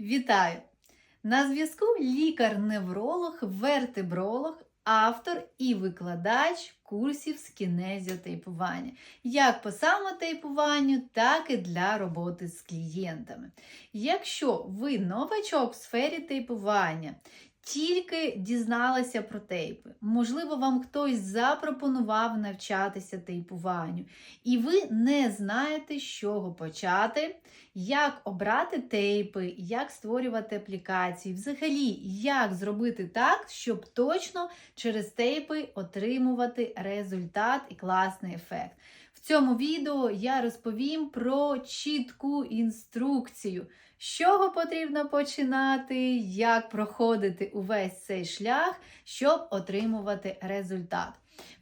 Вітаю! На зв'язку лікар-невролог, вертебролог, автор і викладач курсів з кінезіотейпування, як по самотейпуванню, так і для роботи з клієнтами. Якщо ви новачок в сфері тейпування, тільки дізналися про тейпи, можливо, вам хтось запропонував навчатися тейпуванню, і ви не знаєте, з чого почати, як обрати тейпи, як створювати аплікації, взагалі, як зробити так, щоб точно через тейпи отримувати результат і класний ефект. В цьому відео я розповім про чітку інструкцію, з чого потрібно починати, як проходити увесь цей шлях, щоб отримувати результат.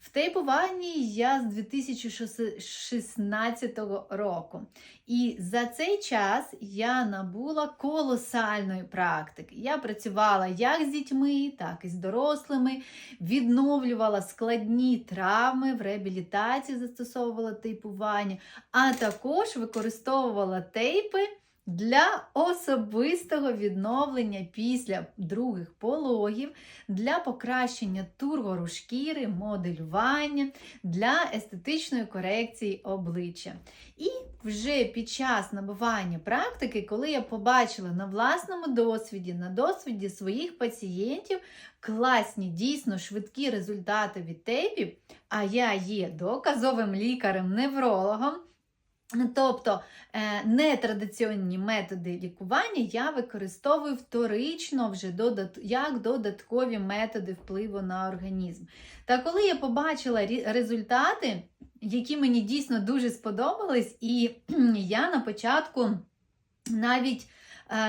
В тейпуванні я з 2016 року. І за цей час я набула колосальної практики. Я працювала як з дітьми, так і з дорослими, відновлювала складні травми в реабілітації, застосовувала тейпування, а також використовувала тейпи. Для особистого відновлення після других пологів, для покращення тургору шкіри, моделювання, для естетичної корекції обличчя. І вже під час набування практики, коли я побачила на власному досвіді, на досвіді своїх пацієнтів класні, дійсно швидкі результати від тейпів, а я є доказовим лікарем-неврологом. Тобто нетрадиційні методи лікування я використовую вторично вже як додаткові методи впливу на організм. Та коли я побачила результати, які мені дійсно дуже сподобались, і я на початку навіть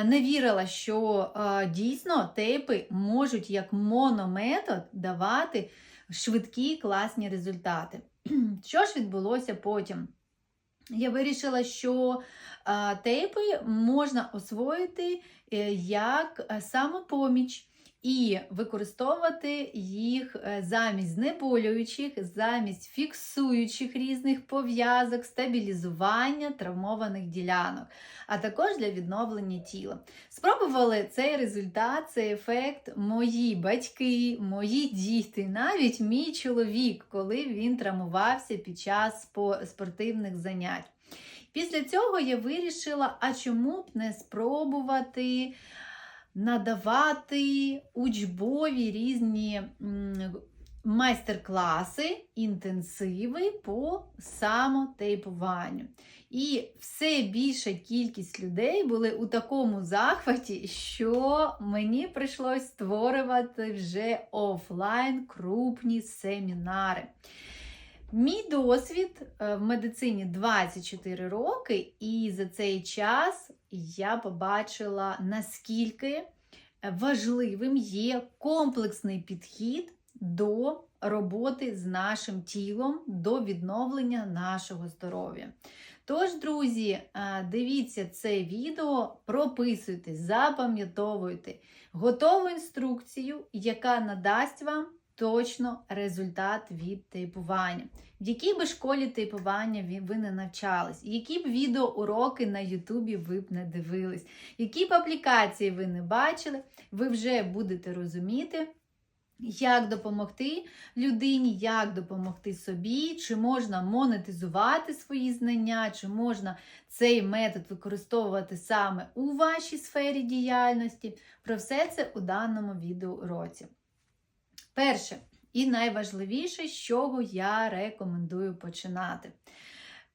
не вірила, що дійсно тейпи можуть як монометод давати швидкі класні результати. Що ж відбулося потім? Я вирішила, що тейпи можна освоїти е, як е, самопоміч і використовувати їх е, замість знеболюючих, замість фіксуючих різних пов'язок, стабілізування травмованих ділянок, а також для відновлення тіла. Спробували цей результат, цей ефект мої батьки, мої діти, навіть мій чоловік, коли він травмувався під час спортивних занять. Після цього я вирішила, а чому б не спробувати надавати учбові різні майстер-класи, інтенсиви по самотейпуванню. І все більша кількість людей були у такому захваті, що мені прийшлось створювати вже офлайн крупні семінари. Мій досвід е, в медицині 24 роки, і за цей час я побачила, наскільки важливим є комплексний підхід до роботи з нашим тілом, до відновлення нашого здоров'я. Тож, друзі, е, дивіться це відео, прописуйте, запам'ятовуйте готову інструкцію, яка надасть вам точно результат від тейпування. В якій би школі тейпування ви не навчались, які б відеоуроки на Ютубі ви б не дивились, які б аплікації ви не бачили, ви вже будете розуміти. Як допомогти людині, як допомогти собі, чи можна монетизувати свої знання, чи можна цей метод використовувати саме у вашій сфері діяльності. Про все це у даному відеоуроці. Перше і найважливіше, з чого я рекомендую починати.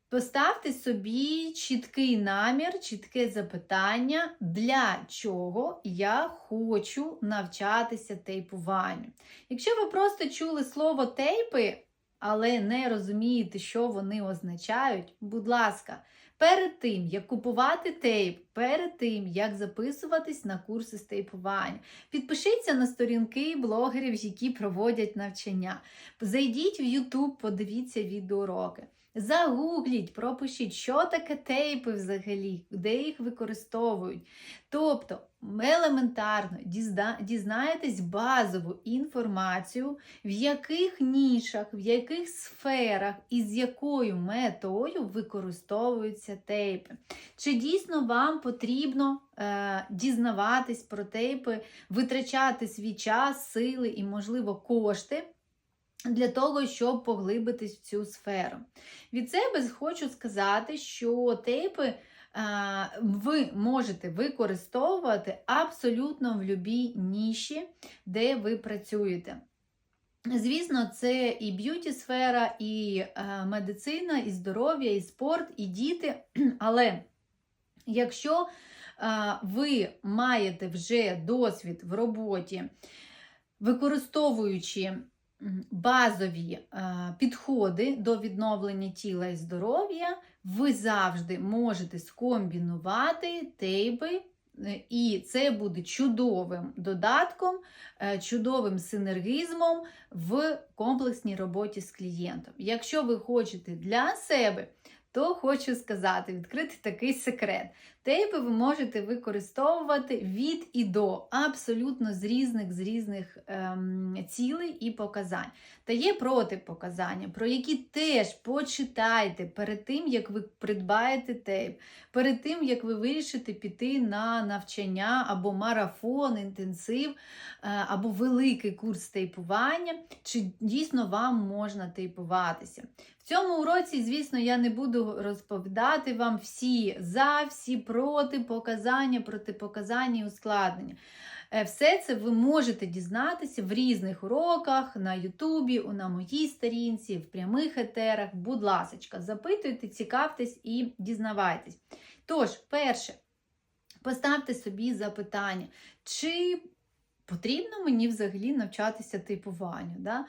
Поставте собі чіткий намір, чітке запитання, для чого я хочу навчатися тейпуванню. Якщо ви просто чули слово тейпи, але не розумієте, що вони означають, будь ласка, Перед тим, як купувати тейп, перед тим, як записуватись на курси з тейпування, підпишіться на сторінки блогерів, які проводять навчання. Зайдіть в YouTube, подивіться відеоуроки. Загугліть, пропишіть, що таке тейпи взагалі, де їх використовують. Тобто елементарно дізна- дізнаєтесь базову інформацію, в яких нішах, в яких сферах і з якою метою використовуються тейпи. Чи дійсно вам потрібно е, дізнаватись про тейпи, витрачати свій час, сили і, можливо, кошти? Для того, щоб поглибитись в цю сферу. Від себе хочу сказати, що тейпи ви можете використовувати абсолютно в будь-якій ніші, де ви працюєте. Звісно, це і б'юті сфера, і е, медицина, і здоров'я, і спорт, і діти. Але якщо ви маєте вже досвід в роботі, використовуючи базові е, підходи до відновлення тіла і здоров'я, ви завжди можете скомбінувати тейпи, е, і це буде чудовим додатком, е, чудовим синергізмом в комплексній роботі з клієнтом. Якщо ви хочете для себе, то хочу сказати, відкрити такий секрет. Тейпи ви можете використовувати від і до, абсолютно з різних з різних ем, цілей і показань. Та є протипоказання, про які теж почитайте перед тим, як ви придбаєте тейп, перед тим, як ви вирішите піти на навчання або марафон, інтенсив, е, або великий курс тейпування, чи дійсно вам можна тейпуватися. В цьому уроці, звісно, я не буду розповідати вам всі за, всі проти, показання, протипоказання і ускладнення. Е, Все це ви можете дізнатися в різних уроках на Ютубі, на моїй сторінці, в прямих етерах. Будь ласка, запитуйте, цікавтесь і дізнавайтесь. Тож, перше, поставте собі запитання, чи потрібно мені взагалі навчатися типуванню. Да?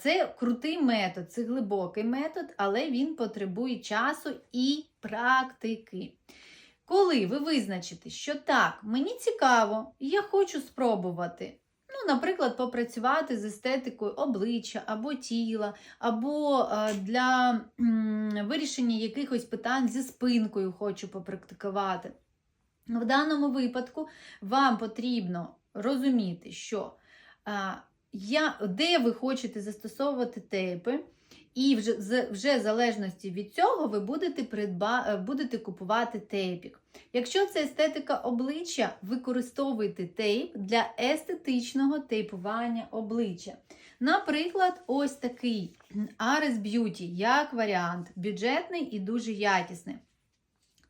Це крутий метод, це глибокий метод, але він потребує часу і практики. Коли ви визначите, що так, мені цікаво, я хочу спробувати. Ну, наприклад, попрацювати з естетикою обличчя або тіла, або е, для вирішення якихось питань зі спинкою хочу попрактикувати. В даному випадку вам потрібно розуміти, що я, де ви хочете застосовувати тейпи, і вже, вже в залежності від цього ви будете, придба, е, будете купувати тейпік. Якщо це естетика обличчя, використовуйте тейп для естетичного тейпування обличчя. Наприклад, ось такий Ares Beauty, як варіант, бюджетний і дуже якісний.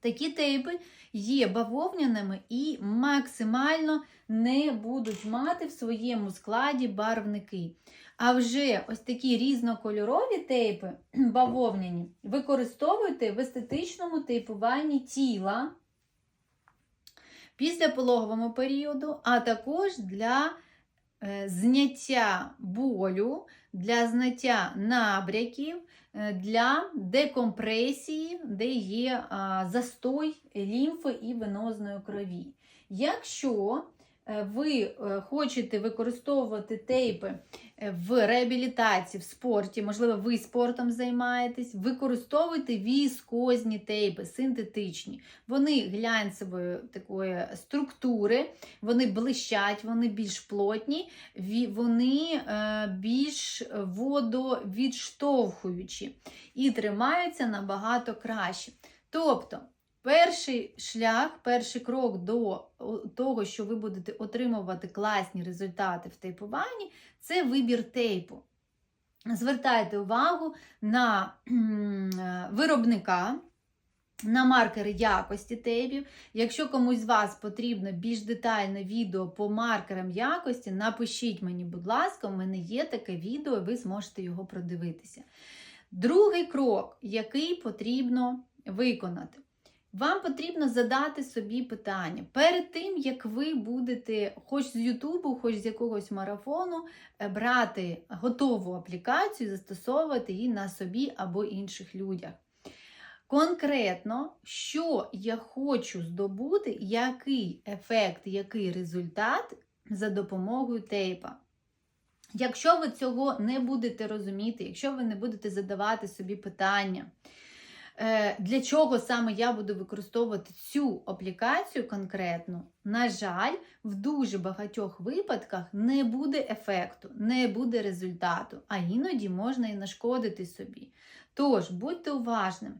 Такі тейпи є бавовняними і максимально не будуть мати в своєму складі барвники. А вже ось такі різнокольорові тейпи бавовняні використовуйте в естетичному тейпуванні тіла після пологового періоду, а також для зняття болю, для зняття набряків, е, для декомпресії, де є застой лімфи і венозної крові. Якщо е, ви е, хочете використовувати тейпи е, в реабілітації, в спорті, можливо, ви спортом займаєтесь, використовуйте віскозні тейпи, синтетичні. Вони глянцевої такої структури, вони блищать, вони більш плотні, вони е, більш водовідштовхуючі і тримаються набагато краще. Тобто, перший шлях, перший крок до того, що ви будете отримувати класні результати в тейпуванні, це вибір тейпу. Звертайте увагу на е, виробника, на маркери якості тейпів. Якщо комусь з вас потрібно більш детальне відео по маркерам якості, напишіть мені, будь ласка, у мене є таке відео, ви зможете його продивитися. Другий крок, який потрібно виконати. Вам потрібно задати собі питання перед тим, як ви будете, хоч з Ютубу, хоч з якогось марафону, е, брати готову аплікацію, застосовувати її на собі або інших людях. Конкретно, що я хочу здобути, який ефект, який результат за допомогою тейпа. Якщо ви цього не будете розуміти, якщо ви не будете задавати собі питання, для чого саме я буду використовувати цю аплікацію конкретно, на жаль, в дуже багатьох випадках не буде ефекту, не буде результату, а іноді можна і нашкодити собі. Тож, будьте уважними.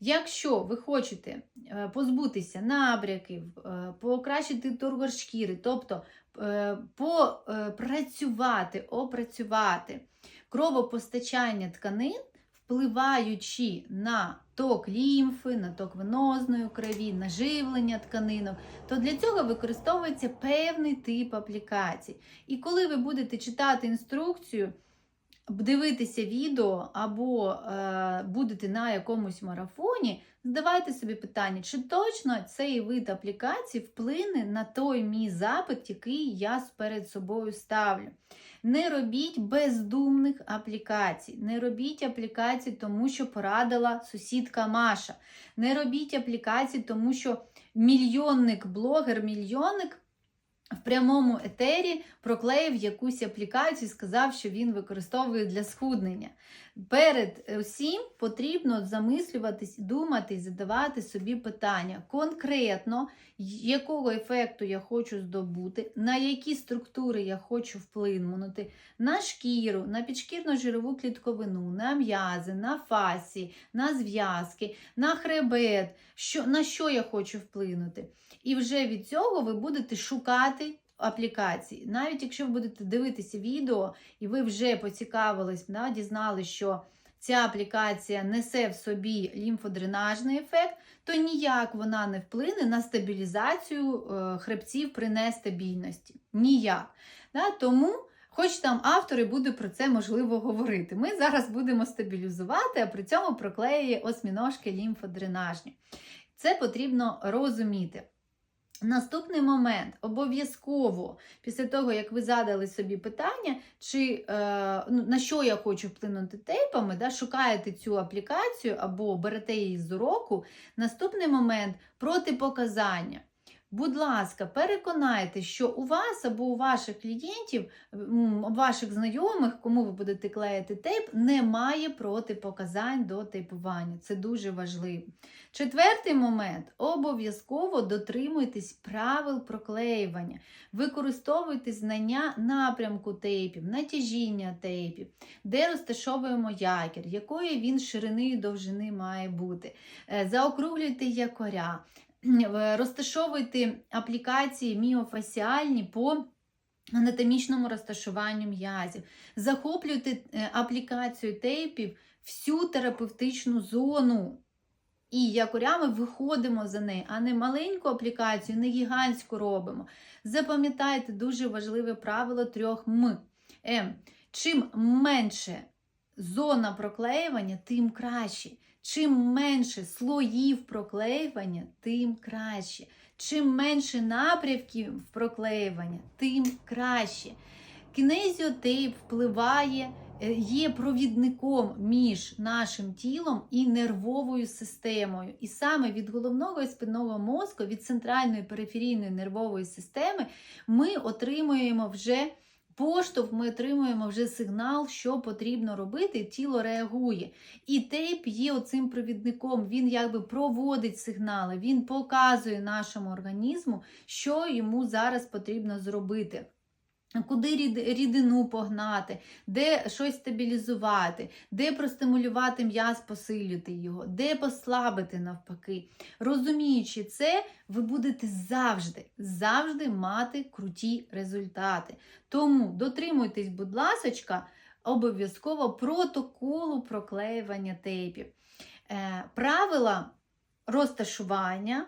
Якщо ви хочете е, позбутися набряків, е, покращити тургор шкіри, тобто е, попрацювати, опрацювати кровопостачання тканин, впливаючи на ток лімфи, на ток венозної крові, на живлення тканинок, то для цього використовується певний тип аплікацій. І коли ви будете читати інструкцію, дивитися відео або е, будете на якомусь марафоні, задавайте собі питання, чи точно цей вид аплікації вплине на той мій запит, який я перед собою ставлю. Не робіть бездумних аплікацій. Не робіть аплікацій, тому що порадила сусідка Маша. Не робіть аплікацій, тому що мільйонник, блогер-мільйонник в прямому етері проклеїв якусь аплікацію і сказав, що він використовує для схуднення. Перед усім потрібно замислюватись, думати і задавати собі питання конкретно, якого ефекту я хочу здобути, на які структури я хочу вплинути, на шкіру, на підшкірно-жирову клітковину, на м'язи, на фасі, на зв'язки, на хребет, що, на що я хочу вплинути. І вже від цього ви будете шукати аплікації. Навіть якщо ви будете дивитися відео, і ви вже поцікавились, да, дізнали, що ця аплікація несе в собі лімфодренажний ефект, то ніяк вона не вплине на стабілізацію е, хребців при нестабільності. Ніяк. Тому. Хоч там автори будуть про це можливо говорити. Ми зараз будемо стабілізувати, а при цьому проклеює осьміножки лімфодренажні. Це потрібно розуміти. Наступний момент обов'язково, після того, як ви задали собі питання, чи е, ну, на що я хочу вплинути тейпами, да, шукаєте цю аплікацію або берете її з уроку. Наступний момент протипоказання. Будь ласка, переконайте, що у вас або у ваших клієнтів, ваших знайомих, кому ви будете клеїти тейп, немає протипоказань до тейпування. Це дуже важливо. Четвертий момент обов'язково дотримуйтесь правил проклеювання, використовуйте знання напрямку тейпів, натяжіння тейпів, де розташовуємо якір, якої він ширини і довжини має бути. Е, заокруглюйте якоря розташовуйте аплікації міофасіальні по анатомічному розташуванню м'язів, захоплюйте е, аплікацію тейпів всю терапевтичну зону. І якорями виходимо за неї, а не маленьку аплікацію, не гігантську робимо. Запам'ятайте дуже важливе правило трьох М. М. Чим менше зона проклеювання, тим краще. Чим менше слоїв проклеювання, тим краще. Чим менше напрямків проклеювання, тим краще. Кінезіотейп впливає, е, є провідником між нашим тілом і нервовою системою. І саме від головного і спинного мозку, від центральної периферійної нервової системи, ми отримуємо вже. Поштовх ми отримуємо вже сигнал, що потрібно робити, тіло реагує. І тейп є оцим провідником, він якби проводить сигнали, він показує нашому організму, що йому зараз потрібно зробити. Куди рідину погнати, де щось стабілізувати, де простимулювати м'яз, посилювати його, де послабити навпаки. Розуміючи це, ви будете завжди, завжди мати круті результати. Тому дотримуйтесь, будь ласочка, обов'язково протоколу проклеювання тейпів. Е, Правила розташування,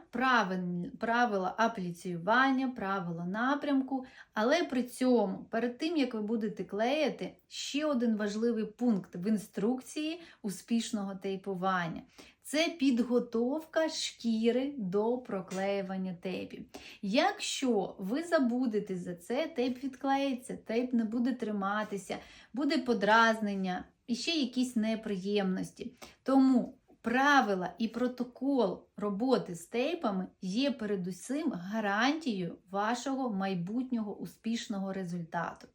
правила апліціювання, правила напрямку, але при цьому, перед тим, як ви будете клеїти, ще один важливий пункт в інструкції успішного тейпування. Це підготовка шкіри до проклеювання тейпів. Якщо ви забудете за це, тейп відклеїться, тейп не буде триматися, буде подразнення і ще якісь неприємності. Тому Правила і протокол роботи з тейпами є передусім гарантією вашого майбутнього успішного результату.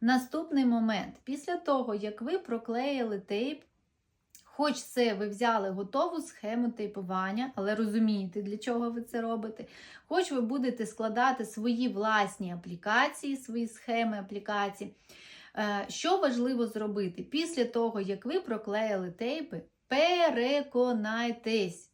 Наступний момент. Після того, як ви проклеїли тейп, хоч це ви взяли готову схему тейпування, але розумієте, для чого ви це робите. Хоч ви будете складати свої власні аплікації, свої схеми аплікацій. Е, Що важливо зробити? Після того, як ви проклеїли тейпи, переконайтесь,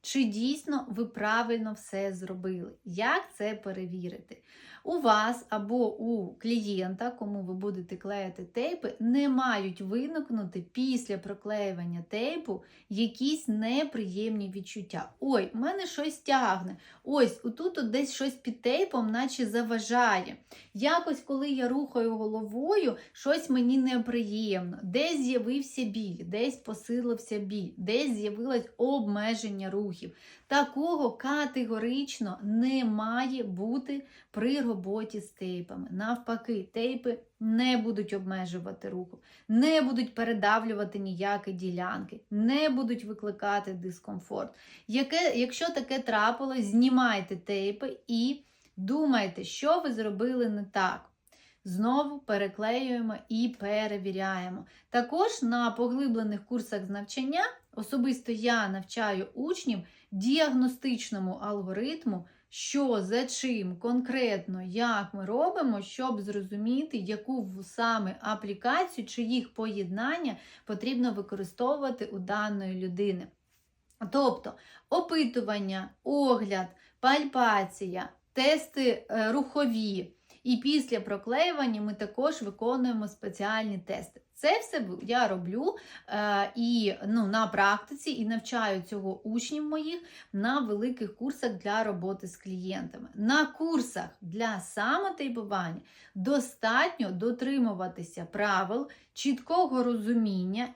чи дійсно ви правильно все зробили. Як це перевірити? У вас або у клієнта, кому ви будете клеїти тейпи, не мають виникнути після проклеювання тейпу якісь неприємні відчуття. Ой, в мене щось тягне. Ось, отут от десь щось під тейпом, наче заважає. Якось, коли я рухаю головою, щось мені неприємно. Десь з'явився біль, десь посилився біль, десь з'явилось обмеження рухів. Такого категорично не має бути при роботі з тейпами. Навпаки, тейпи не будуть обмежувати руху, не будуть передавлювати ніякі ділянки, не будуть викликати дискомфорт. Яке, якщо таке трапилось, знімайте тейпи і думайте, що ви зробили не так. Знову переклеюємо і перевіряємо. Також на поглиблених курсах з навчання особисто я навчаю учнів діагностичному алгоритму, що за чим конкретно, як ми робимо, щоб зрозуміти, яку саме аплікацію чи їх поєднання потрібно використовувати у даної людини. Тобто опитування, огляд, пальпація, тести е, рухові. І після проклеювання ми також виконуємо спеціальні тести. Це все я роблю е, і ну, на практиці і навчаю цього учнів моїх на великих курсах для роботи з клієнтами. На курсах для самотейпування достатньо дотримуватися правил, чіткого розуміння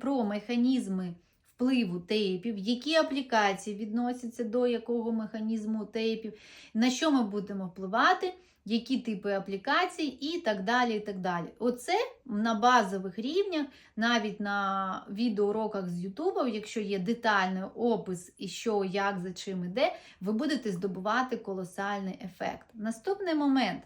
про механізми. Впливу тейпів, які аплікації відносяться до якого механізму тейпів, на що ми будемо впливати, які типи аплікацій і так далі. і так далі. Оце на базових рівнях, навіть на відеоуроках з Ютубу, якщо є детальний опис і що, як, за чим іде, ви будете здобувати колосальний ефект. Наступний момент.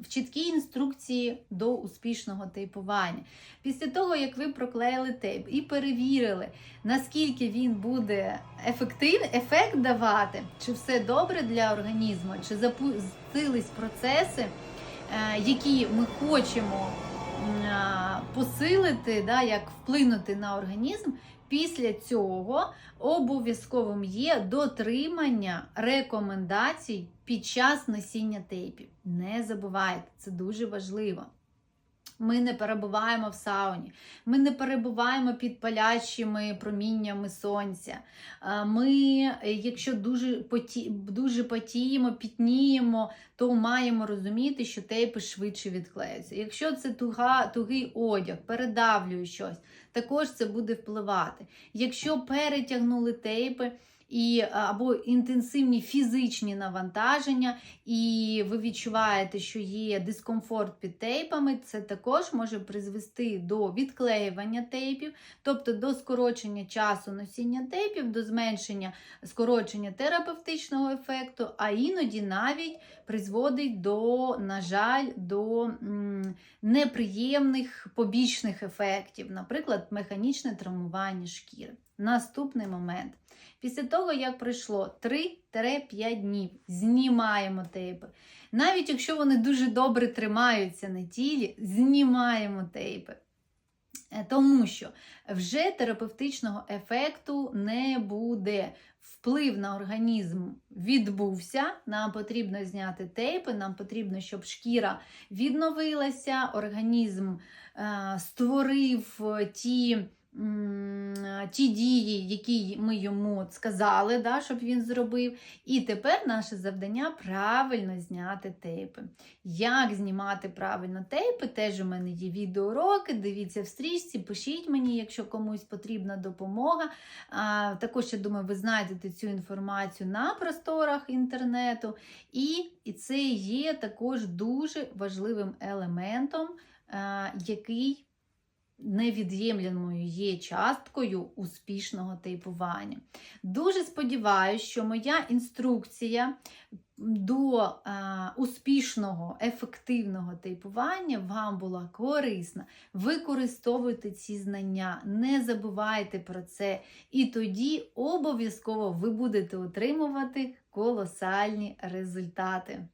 В чіткій інструкції до успішного тейпування. Після того, як ви проклеїли тейп і перевірили, наскільки він буде ефективний, ефект давати, чи все добре для організму, чи запустились процеси, е, які ми хочемо посилити, да, як вплинути на організм. Після цього обов'язковим є дотримання рекомендацій під час носіння тейпів. Не забувайте, це дуже важливо. Ми не перебуваємо в сауні, ми не перебуваємо під палячими проміннями сонця. Ми, якщо дуже поті, дуже потіємо, пітніємо, то маємо розуміти, що тейпи швидше відклеються. Якщо це туга, тугий одяг, передавлює щось, також це буде впливати. Якщо перетягнули тейпи, і або інтенсивні фізичні навантаження, і ви відчуваєте, що є дискомфорт під тейпами, це також може призвести до відклеювання тейпів, тобто до скорочення часу носіння тейпів, до зменшення скорочення терапевтичного ефекту, а іноді навіть призводить до, на жаль, до неприємних побічних ефектів, наприклад, механічне травмування шкіри. Наступний момент. Після того, як пройшло 3-5 днів, знімаємо тейпи. Навіть якщо вони дуже добре тримаються на тілі, знімаємо тейпи. Е, тому що вже терапевтичного ефекту не буде. Вплив на організм відбувся, нам потрібно зняти тейпи, нам потрібно, щоб шкіра відновилася, організм е, створив ті ті дії, які ми йому сказали, да, щоб він зробив. І тепер наше завдання правильно зняти тейпи. Як знімати правильно тейпи? Теж у мене є відеоуроки, дивіться в стрічці, пишіть мені, якщо комусь потрібна допомога. А, Також, я думаю, ви знайдете цю інформацію на просторах інтернету. І, і це є також дуже важливим елементом, а, який невід'ємлемою є часткою успішного тейпування. Дуже сподіваюся, що моя інструкція до е, успішного, ефективного тейпування вам була корисна. Використовуйте ці знання, не забувайте про це, і тоді обов'язково ви будете отримувати колосальні результати.